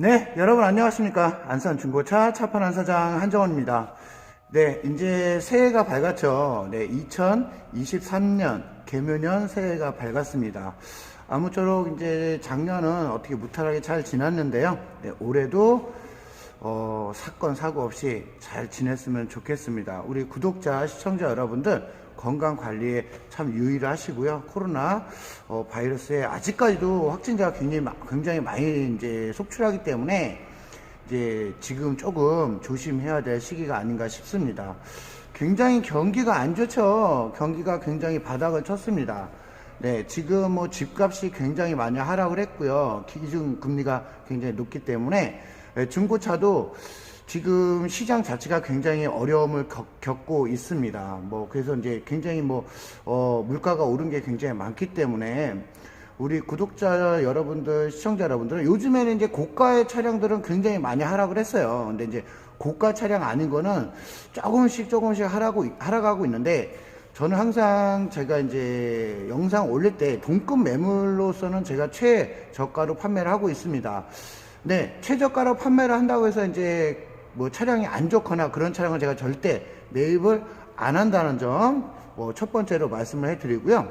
네, 여러분 안녕하십니까. 안산 중고차 차판한 사장 한정원입니다. 네, 이제 새해가 밝았죠. 네, 2023년 개묘년 새해가 밝았습니다. 아무쪼록 이제 작년은 어떻게 무탈하게 잘 지났는데요. 네, 올해도 어, 사건 사고 없이 잘 지냈으면 좋겠습니다. 우리 구독자 시청자 여러분들 건강 관리에 참 유의를 하시고요. 코로나 어, 바이러스에 아직까지도 확진자가 굉장히 마- 굉장히 많이 이제 속출하기 때문에 이제 지금 조금 조심해야 될 시기가 아닌가 싶습니다. 굉장히 경기가 안 좋죠. 경기가 굉장히 바닥을 쳤습니다. 네, 지금 뭐 집값이 굉장히 많이 하락을 했고요. 기준 금리가 굉장히 높기 때문에 네, 중고차도 지금 시장 자체가 굉장히 어려움을 겪, 겪고 있습니다. 뭐 그래서 이제 굉장히 뭐 어, 물가가 오른 게 굉장히 많기 때문에 우리 구독자 여러분들, 시청자 여러분들은 요즘에는 이제 고가의 차량들은 굉장히 많이 하락을 했어요. 근데 이제 고가 차량 아닌 거는 조금씩 조금씩 하락하고, 하락하고 있는데 저는 항상 제가 이제 영상 올릴 때 동급 매물로서는 제가 최저가로 판매를 하고 있습니다. 네, 최저가로 판매를 한다고 해서 이제 뭐 차량이 안 좋거나 그런 차량은 제가 절대 매입을 안 한다는 점, 뭐 첫 번째로 말씀을 해드리고요.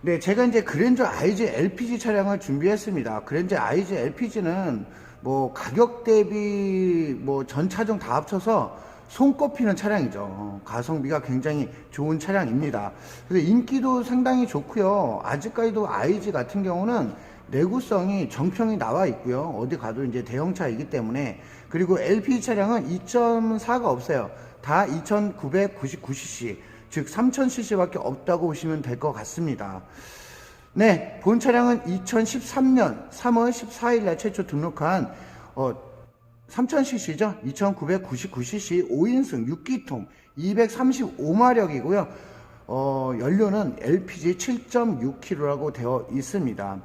네, 제가 이제 그랜저 IG LPG 차량을 준비했습니다. 그랜저 IG LPG는 뭐 가격 대비 뭐 전 차종 다 합쳐서 손꼽히는 차량이죠. 가성비가 굉장히 좋은 차량입니다. 그래서 인기도 상당히 좋고요. 아직까지도 IG 같은 경우는 내구성이 정평이 나와 있고요. 어디 가도 이제 대형차이기 때문에 그리고 LPG 차량은 2.4가 없어요. 다 2,999cc, 즉 3,000cc밖에 없다고 보시면 될 것 같습니다. 네, 본 차량은 2013년 3월 14일 날 최초 등록한 어, 3000cc죠. 2999cc 5인승 6기통 235마력이고요. 어, 연료는 LPG 7.6kg라고 되어 있습니다.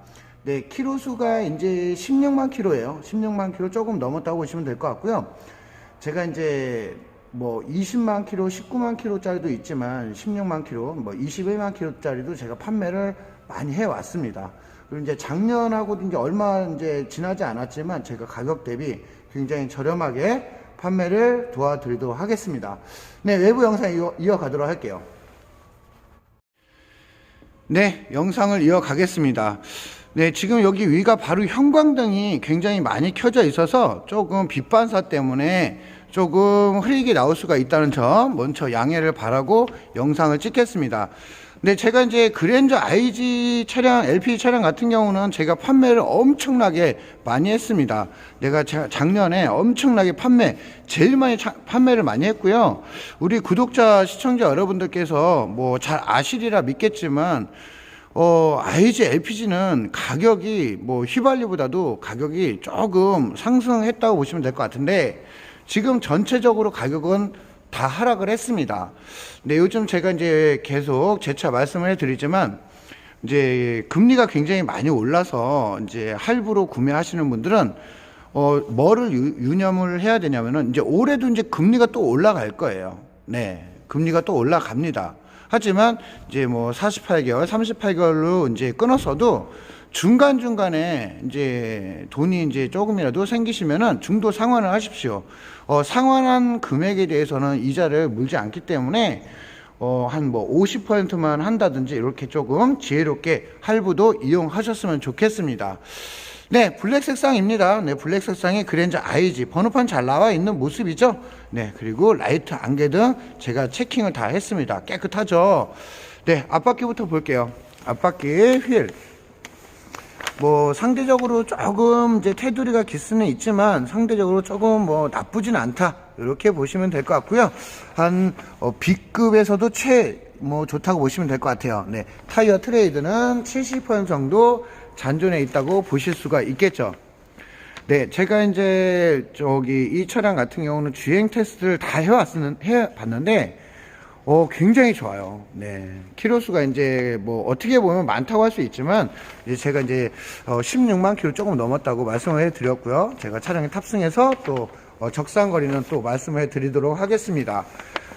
네, 키로 수가 이제 16만 킬로예요. 16만 킬로 조금 넘었다고 보시면 될 것 같고요. 제가 이제 뭐 20만 킬로, 19만 킬로짜리도 있지만 16만 킬로, 뭐 21만 킬로짜리도 제가 판매를 많이 해 왔습니다. 그리고 이제 작년하고도 이제 얼마 이제 지나지 않았지만 제가 가격 대비 굉장히 저렴하게 판매를 도와드리도록 하겠습니다. 네, 외부 영상 이어, 이어가도록 할게요. 네, 영상을 이어가겠습니다. 네, 지금 여기 위가 바로 형광등이 굉장히 많이 켜져 있어서 조금 빛 반사 때문에 조금 흐리게 나올 수가 있다는 점 먼저 양해를 바라고 영상을 찍겠습니다. 네, 제가 이제 그랜저 IG 차량, LPG 차량 같은 경우는 제가 판매를 엄청나게 많이 했습니다. 내가 자- 작년에 엄청나게 판매, 제일 많이 차- 판매를 많이 했고요. 우리 구독자, 시청자 여러분들께서 뭐 잘 아시리라 믿겠지만, 어, IG LPG는 가격이 뭐 휘발유보다도 가격이 조금 상승했다고 보시면 될 것 같은데 지금 전체적으로 가격은 다 하락을 했습니다. 근데 요즘 제가 이제 계속 재차 말씀을 해드리지만 이제 금리가 굉장히 많이 올라서 이제 할부로 구매하시는 분들은 어, 뭐를 유, 유념을 해야 되냐면은 이제 올해도 이제 금리가 또 올라갈 거예요. 네. 금리가 또 올라갑니다. 하지만 이제 뭐 48개월, 38개월로 이제 끊었어도 중간 중간에 이제 돈이 이제 조금이라도 생기시면은 중도 상환을 하십시오. 어, 상환한 금액에 대해서는 이자를 물지 않기 때문에 어, 한 뭐 50%만 한다든지 이렇게 조금 지혜롭게 할부도 이용하셨으면 좋겠습니다. 네, 블랙 색상입니다. 네, 블랙 색상의 그랜저 IG 번호판 잘 나와 있는 모습이죠. 네, 그리고 라이트 안개 등 제가 체킹을 다 했습니다. 깨끗하죠. 네, 앞바퀴부터 볼게요. 앞바퀴 휠. 뭐 상대적으로 조금 이제 테두리가 기스는 있지만 상대적으로 조금 뭐 나쁘진 않다 이렇게 보시면 될 것 같고요 한 어, B급에서도 최 뭐 좋다고 보시면 될 것 같아요 네 타이어 트레이드는 70% 정도 잔존해 있다고 보실 수가 있겠죠 네 제가 이제 저기 이 차량 같은 경우는 주행 테스트를 다 해왔는 해봤는데 어, 굉장히 좋아요. 네. 키로수가 이제 뭐 어떻게 보면 많다고 할 수 있지만 이제 제가 이제 어, 16만 킬로 조금 넘었다고 말씀을 해 드렸고요. 제가 차량에 탑승해서 또 어, 적상 거리는 또 말씀을 해 드리도록 하겠습니다.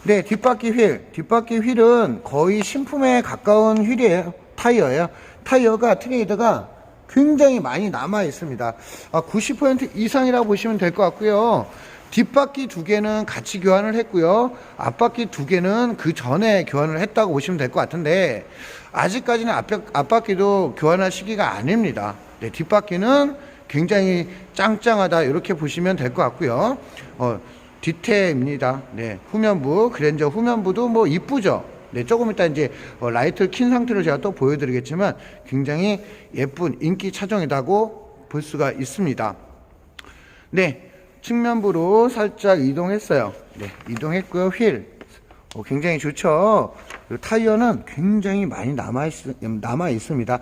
네, 뒷바퀴 휠. 뒷바퀴 휠은 거의 신품에 가까운 휠이에요. 타이어예요. 타이어가 트레이드가 굉장히 많이 남아 있습니다. 아, 90% 이상이라고 보시면 될 것 같고요. 뒷바퀴 두 개는 같이 교환을 했고요. 앞바퀴 두 개는 그 전에 교환을 했다고 보시면 될 것 같은데 아직까지는 앞, 앞바퀴도 교환할 시기가 아닙니다. 네, 뒷바퀴는 굉장히 짱짱하다 이렇게 보시면 될 것 같고요. 어, 뒤태입니다. 네, 후면부 그랜저 후면부도 뭐 이쁘죠. 네, 조금 이따 이제 어, 라이트를 킨 상태로 제가 또 보여드리겠지만 굉장히 예쁜 인기 차종이라고 볼 수가 있습니다. 네, 측면부로 살짝 이동했어요. 네, 이동했고요. 휠 어, 굉장히 좋죠. 타이어는 굉장히 많이 남아 있, 남아 있습니다.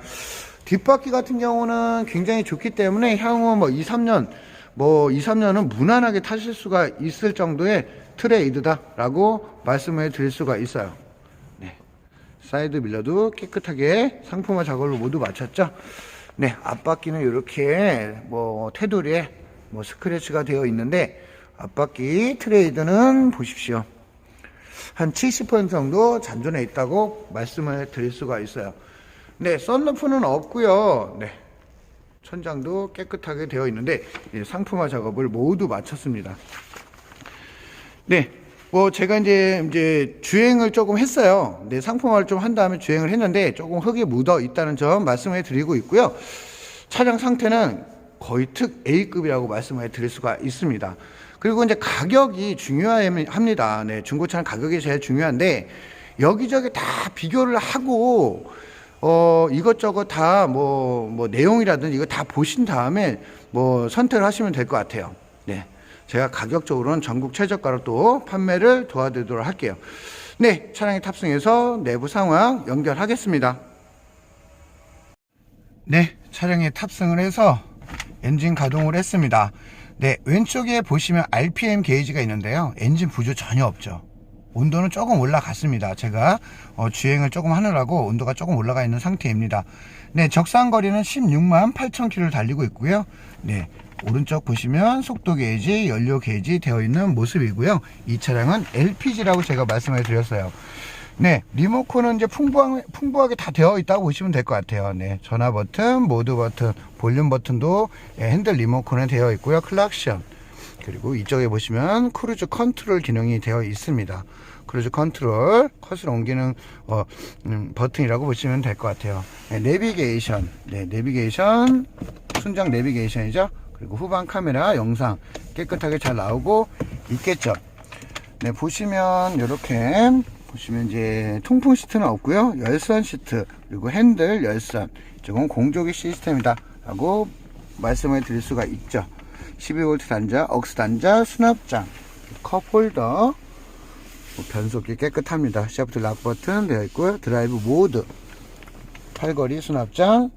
뒷바퀴 같은 경우는 굉장히 좋기 때문에 향후 뭐 2, 3년 뭐 2, 3년은 무난하게 타실 수가 있을 정도의 트레이드다라고 말씀을 드릴 수가 있어요. 네. 사이드 밀러도 깨끗하게 상품화 작업을 모두 마쳤죠. 네, 앞바퀴는 이렇게 뭐 테두리에 뭐 스크래치가 되어 있는데 앞바퀴 트레이드는 보십시오. 한 70% 정도 잔존해 있다고 말씀을 드릴 수가 있어요. 네, 썬루프는 없고요. 네. 천장도 깨끗하게 되어 있는데 예, 상품화 작업을 모두 마쳤습니다. 네. 뭐 제가 이제 이제 주행을 조금 했어요. 네, 상품화를 좀 한 다음에 주행을 했는데 조금 흙이 묻어 있다는 점 말씀해 드리고 있고요. 차량 상태는 거의 특 A급이라고 말씀을 드릴 수가 있습니다. 그리고 이제 가격이 중요합니다. 네, 중고차는 가격이 제일 중요한데 여기저기 다 비교를 하고 어 이것저것 다 뭐뭐 내용이라든지 이거 다 보신 다음에 뭐 선택을 하시면 될 것 같아요. 네. 제가 가격적으로는 전국 최저가로 또 판매를 도와드리도록 할게요. 네, 차량에 탑승해서 내부 상황 연결하겠습니다. 네, 차량에 탑승을 해서 엔진 가동을 했습니다. 네, 왼쪽에 보시면 RPM 게이지가 있는데요. 엔진 부조 전혀 없죠. 온도는 조금 올라갔습니다. 제가 어, 주행을 조금 하느라고 온도가 조금 올라가 있는 상태입니다. 네, 적상 거리는 16만 8천 킬로를 달리고 있고요. 네, 오른쪽 보시면 속도 게이지, 연료 게이지 되어 있는 모습이고요. 이 차량은 LPG라고 제가 말씀을 드렸어요. 네, 리모컨은 이제 풍부하게, 풍부하게 다 되어 있다고 보시면 될 것 같아요. 네, 전화 버튼, 모드 버튼, 볼륨 버튼도 예, 핸들 리모컨에 되어 있고요. 클락션. 그리고 이쪽에 보시면 크루즈 컨트롤 기능이 되어 있습니다. 크루즈 컨트롤, 컷을 옮기는 어, 음, 버튼이라고 보시면 될 것 같아요. 네, 내비게이션, 네, 내비게이션, 순정 내비게이션이죠. 그리고 후방 카메라 영상 깨끗하게 잘 나오고 있겠죠. 네, 보시면 이렇게 보시면 이제 통풍 시트는 없고요. 열선 시트 그리고 핸들 열선 이쪽은 공조기 시스템이다 라고 말씀을 드릴 수가 있죠. 12V 단자, 억스 단자, 수납장, 컵 홀더, 뭐 변속기 깨끗합니다. 샤프트 락 버튼 되어 있고요. 드라이브 모드, 팔걸이 수납장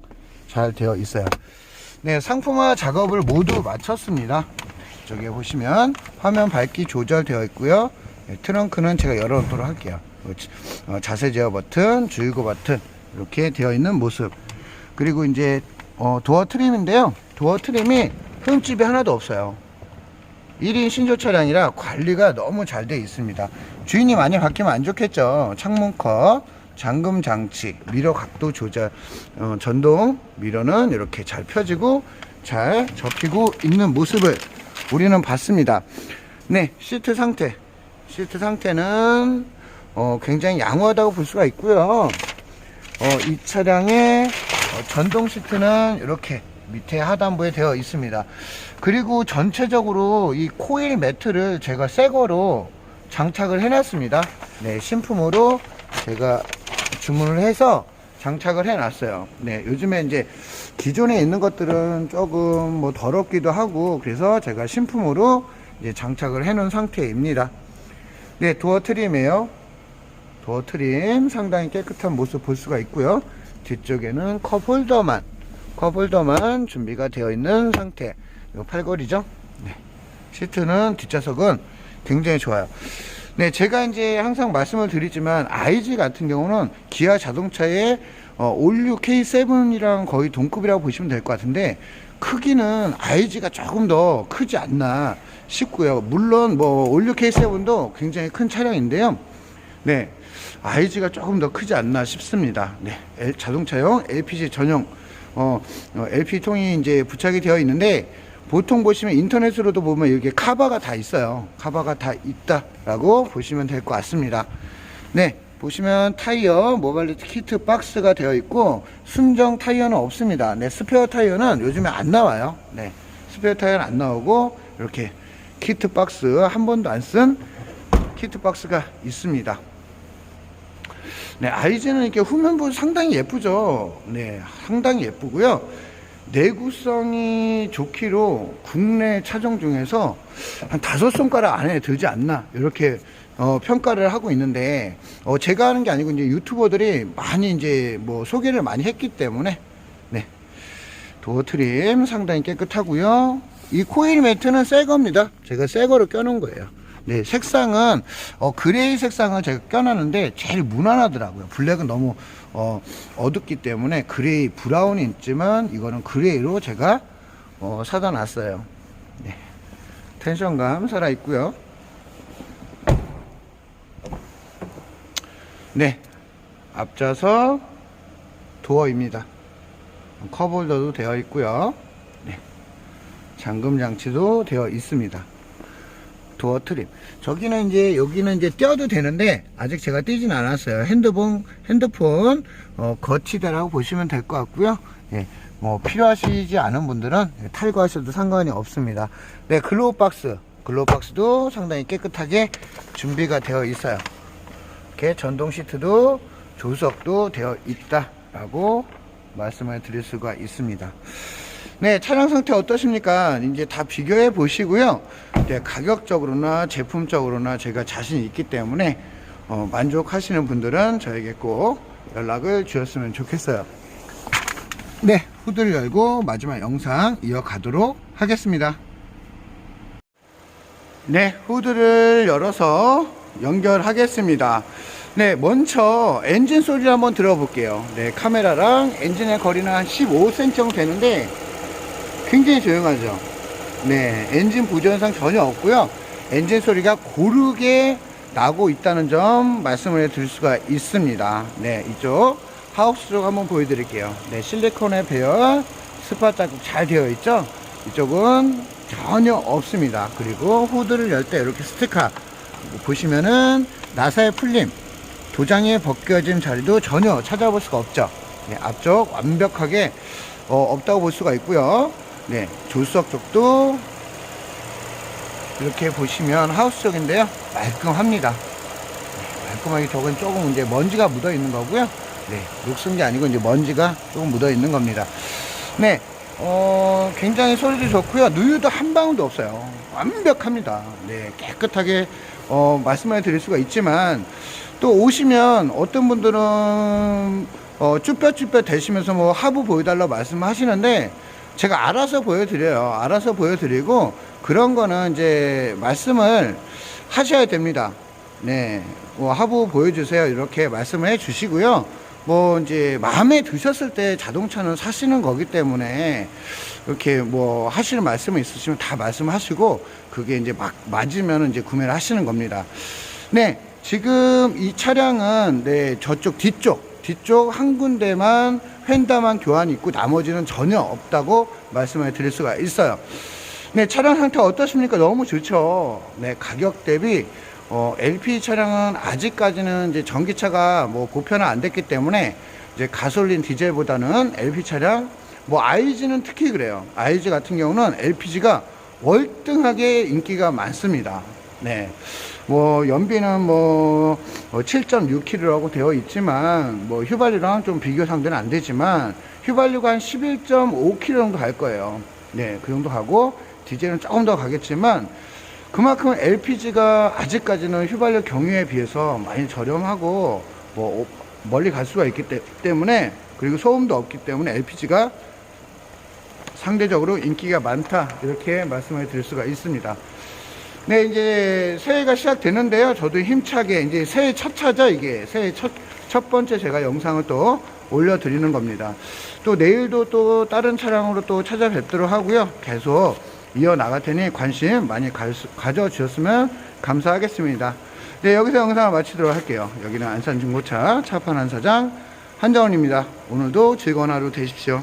잘 되어 있어요. 네, 상품화 작업을 모두 마쳤습니다. 저기 보시면 화면 밝기 조절되어 있고요. 네, 트렁크는 제가 열어놓도록 할게요. 어, 자세 제어 버튼, 주유구 버튼 이렇게 되어 있는 모습. 그리고 이제 어, 도어 트림인데요. 도어 트림이 흠집이 하나도 없어요. 1인 신조 차량이라 관리가 너무 잘 되어 있습니다. 주인이 많이 바뀌면 안 좋겠죠. 창문 컵, 잠금 장치, 미러 각도 조절, 어, 전동 미러는 이렇게 잘 펴지고 잘 접히고 있는 모습을 우리는 봤습니다. 네, 시트 상태. 시트 상태는 어, 굉장히 양호하다고 볼 수가 있고요. 어, 이 차량의 어, 전동 시트는 이렇게 밑에 하단부에 되어 있습니다. 그리고 전체적으로 이 코일 매트를 제가 새 거로 장착을 해놨습니다. 네, 신품으로 제가 주문을 해서 장착을 해놨어요. 네, 요즘에 이제 기존에 있는 것들은 조금 뭐 더럽기도 하고 그래서 제가 신품으로 이제 장착을 해놓은 상태입니다. 네, 도어 트림이에요. 도어 트림 상당히 깨끗한 모습 볼 수가 있고요. 뒤쪽에는 컵 홀더만 컵 홀더만 준비가 되어 있는 상태. 요 팔걸이죠. 네. 시트는 뒷좌석은 굉장히 좋아요. 네, 제가 이제 항상 말씀을 드리지만 IG 같은 경우는 기아 자동차의 어, 올류 K7이랑 거의 동급이라고 보시면 될 것 같은데 크기는 IG가 조금 더 크지 않나 싶고요. 물론 뭐 올류 K7도 굉장히 큰 차량인데요. 네, IG가 조금 더 크지 않나 싶습니다. 네, 자동차용 LPG 전용 어, 어, LP 통이 이제 부착이 되어 있는데 보통 보시면 인터넷으로도 보면 이렇게 카바가 다 있어요. 카바가 다 있다라고 보시면 될 것 같습니다. 네, 보시면 타이어 모발리티 키트 박스가 되어 있고 순정 타이어는 없습니다. 네, 스페어 타이어는 요즘에 안 나와요. 네, 스페어 타이어는 안 나오고 이렇게 키트 박스 한 번도 안 쓴 키트 박스가 있습니다. 네, 아이즈는 이렇게 후면부 상당히 예쁘죠. 네, 상당히 예쁘고요. 내구성이 좋기로 국내 차종 중에서 한 다섯 손가락 안에 들지 않나 이렇게 어, 평가를 하고 있는데 어, 제가 하는 게 아니고 이제 유튜버들이 많이 이제 뭐 소개를 많이 했기 때문에 네 도어 트림 상당히 깨끗하고요. 이 코일 매트는 새 겁니다. 제가 새 거로 껴놓은 거예요. 네, 색상은 어, 그레이 색상을 제가 껴놨는데 제일 무난하더라고요. 블랙은 너무 어, 어둡기 때문에 그레이 브라운이 있지만 이거는 그레이로 제가 어, 사다 놨어요. 네, 텐션감 살아 있고요. 네, 앞좌석 도어입니다. 컵홀더도 되어 있고요. 네, 잠금 장치도 되어 있습니다. 도어 트림. 저기는 이제 여기는 이제 떼어도 되는데 아직 제가 떼진 않았어요. 핸드폰 핸드폰 어, 거치대라고 보시면 될 것 같고요. 예. 뭐 필요하시지 않은 분들은 탈거하셔도 상관이 없습니다. 네, 글로우 박스. 글로우 박스도 상당히 깨끗하게 준비가 되어 있어요. 이렇게 전동 시트도 조석도 되어 있다라고 말씀을 드릴 수가 있습니다. 네, 차량 상태 어떠십니까? 이제 다 비교해 보시고요. 네, 가격적으로나 제품적으로나 제가 자신 있기 때문에 어, 만족하시는 분들은 저에게 꼭 연락을 주셨으면 좋겠어요. 네, 후드를 열고 마지막 영상 이어가도록 하겠습니다. 네, 후드를 열어서 연결하겠습니다. 네, 먼저 엔진 소리를 한번 들어볼게요. 네, 카메라랑 엔진의 거리는 한 15cm 정도 되는데 굉장히 조용하죠. 네, 엔진 부전상 전혀 없고요. 엔진 소리가 고르게 나고 있다는 점 말씀을 드릴 수가 있습니다. 네, 이쪽 하우스 쪽 한번 보여드릴게요. 네, 실리콘의 배열 스파 자국 잘 되어 있죠. 이쪽은 전혀 없습니다. 그리고 후드를 열 때 이렇게 스티커 보시면은 나사의 풀림, 도장의 벗겨짐 자리도 전혀 찾아볼 수가 없죠. 네, 앞쪽 완벽하게 어, 없다고 볼 수가 있고요. 네, 조수석 쪽도 이렇게 보시면 하우스 쪽인데요. 말끔합니다. 네, 말끔하게 저건 조금 이제 먼지가 묻어 있는 거고요. 네, 녹슨 게 아니고 이제 먼지가 조금 묻어 있는 겁니다. 네, 어, 굉장히 소리도 좋고요. 누유도 한 방울도 없어요. 완벽합니다. 네, 깨끗하게 어, 말씀을 드릴 수가 있지만 또 오시면 어떤 분들은 어, 쭈뼛쭈뼛 대시면서 뭐 하부 보여달라고 말씀하시는데 제가 알아서 보여드려요. 알아서 보여드리고 그런 거는 이제 말씀을 하셔야 됩니다. 네, 뭐 하부 보여주세요. 이렇게 말씀을 해주시고요. 뭐 이제 마음에 드셨을 때 자동차는 사시는 거기 때문에 이렇게 뭐 하시는 말씀이 있으시면 다 말씀하시고 그게 이제 막 맞으면 이제 구매를 하시는 겁니다. 네, 지금 이 차량은 네 저쪽 뒤쪽 뒤쪽 한 군데만 휀다만 교환이 있고 나머지는 전혀 없다고 말씀을 드릴 수가 있어요. 네, 차량 상태 어떠십니까? 너무 좋죠. 네, 가격 대비 어, LP 차량은 아직까지는 이제 전기차가 뭐 보편화 안 됐기 때문에 이제 가솔린 디젤보다는 LP 차량 뭐 IG는 특히 그래요. IG 같은 경우는 LPG가 월등하게 인기가 많습니다. 네. 뭐 연비는 뭐 7.6km라고 되어 있지만 뭐 휘발유랑 좀 비교 상대는 안 되지만 휘발유가 한 11.5km 정도 갈 거예요. 네, 그 정도 가고 디젤은 조금 더 가겠지만 그만큼 LPG가 아직까지는 휘발유 경유에 비해서 많이 저렴하고 뭐 멀리 갈 수가 있기 때- 때문에 그리고 소음도 없기 때문에 LPG가 상대적으로 인기가 많다 이렇게 말씀을 드릴 수가 있습니다. 네 이제 새해가 시작되는데요. 저도 힘차게 이제 새해 첫 차죠 이게 새해 첫, 첫 번째 제가 영상을 또 올려드리는 겁니다. 또 내일도 또 다른 차량으로 또 찾아뵙도록 하고요. 계속 이어 나갈 테니 관심 많이 가, 가져주셨으면 감사하겠습니다. 네 여기서 영상을 마치도록 할게요. 여기는 안산 중고차 차판 한사장 한정원입니다. 오늘도 즐거운 하루 되십시오.